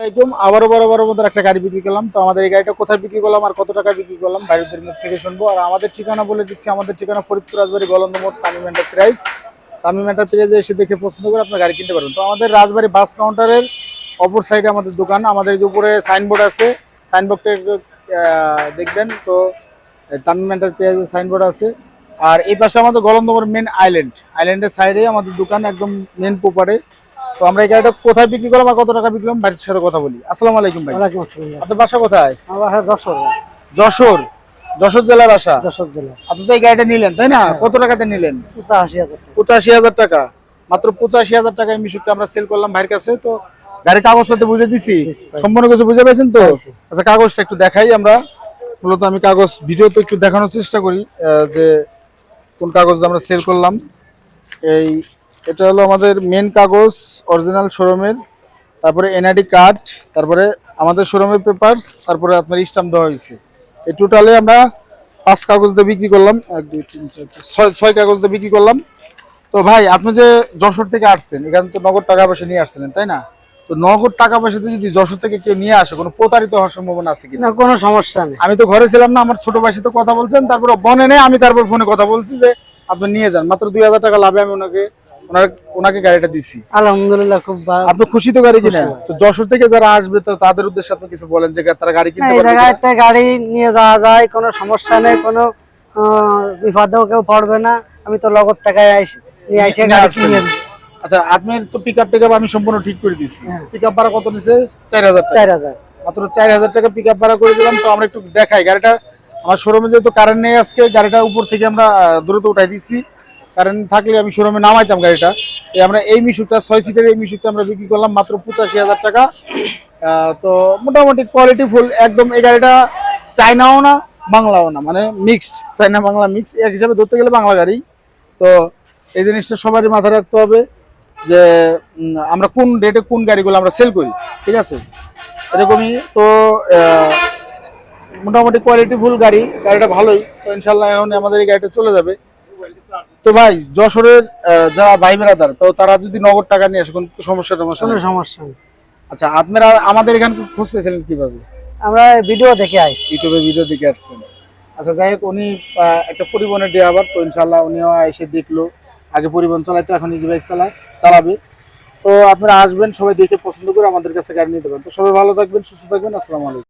আসসালামাইকুম আবারও বড় মতো একটা গাড়ি বিক্রি করলাম। তো আমাদের এই গাড়িটা কোথায় বিক্রি করলাম আর কত টাকা বিক্রি করলাম থেকে শুনব। আর আমাদের ঠিকানা বলে দিচ্ছি, আমাদের ঠিকানা ফরিদপুর তামিম এসে দেখে পছন্দ করে আপনার গাড়ি কিনতে তো আমাদের বাস অপর আমাদের দোকান। আমাদের যে উপরে সাইনবোর্ড আছে সাইনবোর্ডটা দেখবেন। তো তামিম এন্টারপ্রাইজের সাইনবোর্ড আছে। আর এই পাশে আমাদের গলন্দমোড় মেন আইল্যান্ড আইল্যান্ডের সাইডে আমাদের দোকান একদম মেন পোপারে তো আমরা এই গাড়িটা কোথায় বিক্রি করলাম আর কত টাকা বিক্রি করলাম বাড়ির সাথে কথা বলি। আসসালামু আলাইকুম ভাই। ওয়ালাইকুম আসসালাম। আপনার বাসা কোথায়? আমার বাসা যশোর। যশোর? যশোর জেলার বাসা? যশোর জেলা। আপনি তো এই গাড়িটা নিলেন তাই না? কত টাকাতে নিলেন? পঁচাশি হাজার টাকা। পঁচাশি হাজার টাকা। মাত্র পঁচাশি হাজার টাকা এই মিশুকটা আমরা সেল করলাম ভাইয়ের কাছে। তো গাড়ির কাগজপত্র বুঝে দিছি, সম্পূর্ণ কিছু বুঝে পেয়েছেন তো? আচ্ছা কাগজটা একটু দেখাই আমরা। মূলত আমি কাগজ ভিডিও তো একটু দেখানোর চেষ্টা করি যে কোন কাগজ আমরা সেল করলাম। এই এটা হলো আমাদের মেন কাগজ অরিজিনাল শোরুমের তারপরে এনআইডি কার্ড তারপরে আমাদের শোরুমের পেপারস তারপরে আপনার স্টাম্প দেওয়া হয়েছে। এই টোটালে আমরা পাঁচ কাগজ দিয়ে বিক্রি করলাম এক দুই তিন চার ছয় ছয় কাগজ দিয়ে বিক্রি করলাম। তো ভাই আপনি যে যশোর থেকে আসছেন এখানে তো নগদ টাকা পয়সা নিয়ে আসছিলেন তাই না? তো নগদ টাকা পয়সা দিয়ে যদি যশোর থেকে কেউ নিয়ে আসে কোনো প্রতারিত হওয়ার সম্ভাবনা আছে কিনা? না কোনো সমস্যা নেই। আমি তো ঘরে ছিলাম না আমার ছোট ভাই সাথে কথা বলছেন তারপর বনে নেই আমি তারপর ফোনে কথা বলছি যে আপনি নিয়ে যান। মাত্র দুই হাজার টাকা লাভে আমি ওনাকে ওনার ওনাকে গাড়িটা দিছি। আলহামদুলিল্লাহ খুব ভালো আপনি খুশি তো গাড়ি কিনা তো যশোর থেকে যারা আসবে তো তাদের উদ্দেশ্যে আপনি কিছু বলেন যে তারা গাড়ি কিনতে পারবে? জায়গাতে গাড়ি নিয়ে যাওয়া যায় কোনো সমস্যা নেই কোনো বিপদেও কেউ পড়বে না। আমি তো লগত টাকায় নিয়ে গাড়ি কিনে আচ্ছা আপনার তো পিক আপ টেকআপ আমি সম্পূর্ণ ঠিক করে দিছি। হ্যাঁ। পিক আপ ভাড়া কত নিছে? চার হাজার টাকা। চার হাজার। মাত্র চার হাজার টাকা পিক আপ ভাড়া করে দিলাম তো আমরা একটু দেখাই। গাড়িটা আমার শোরুমে যেহেতু কারেন্ট নেই আজকে গাড়িটা উপর থেকে আমরা দ্রুত উঠাই দিচ্ছি কারেন্ট থাকলে আমি শোরুমে নামাইতাম গাড়িটা। আমরা এই মিশুকটা ছয় সিটের এই মিশুকটা আমরা বিক্রি করলাম মাত্র পঁচাশি হাজার টাকা। তো মোটামুটি কোয়ালিটি ফুল একদম এই গাড়িটা চাইনাও না, বাংলাও না মানে মিক্সড চাইনা বাংলা মিক্স এক হিসাবে ধরতে গেলে বাংলা গাড়ি। তো এই জিনিসটা সবারই মাথায় রাখতে হবে যে আমরা কোন ডেটে কোন গাড়িগুলো আমরা সেল করি, ঠিক আছে? এরকমই, তো মোটামুটি কোয়ালিটি ফুল গাড়ি, গাড়িটা ভালোই। তো ইনশাল্লাহ এখন আমাদের এই গাড়িটা চলে যাবে। তো ভাই যশোরের যারা ভাই বেড়াদার তো তারা যদি নগদ টাকা নিয়ে আসে কোনো সমস্যা টমস্যা কোনো সমস্যা আচ্ছা আপনারা আমাদের এখানে খোঁজ পেয়েছিলেন কীভাবে? আমরা ভিডিও দেখে আইছি ইউটিউবে ভিডিও দেখে আসছেন। আচ্ছা যাই হোক উনি একটা পরিবহনের ড্রাইভার তো ইনশাল্লাহ উনিও এসে দেখল। আগে পরিবহন চালাইতো এখন নিজে বাইক চালায় চালাবে। তো আপনারা আসবেন সবাই দেখে পছন্দ করে আমাদের কাছে গাড়ি নিতে পারেন। তো সবাই ভালো থাকবেন সুস্থ থাকবেন আসসালামু আলাইকুম।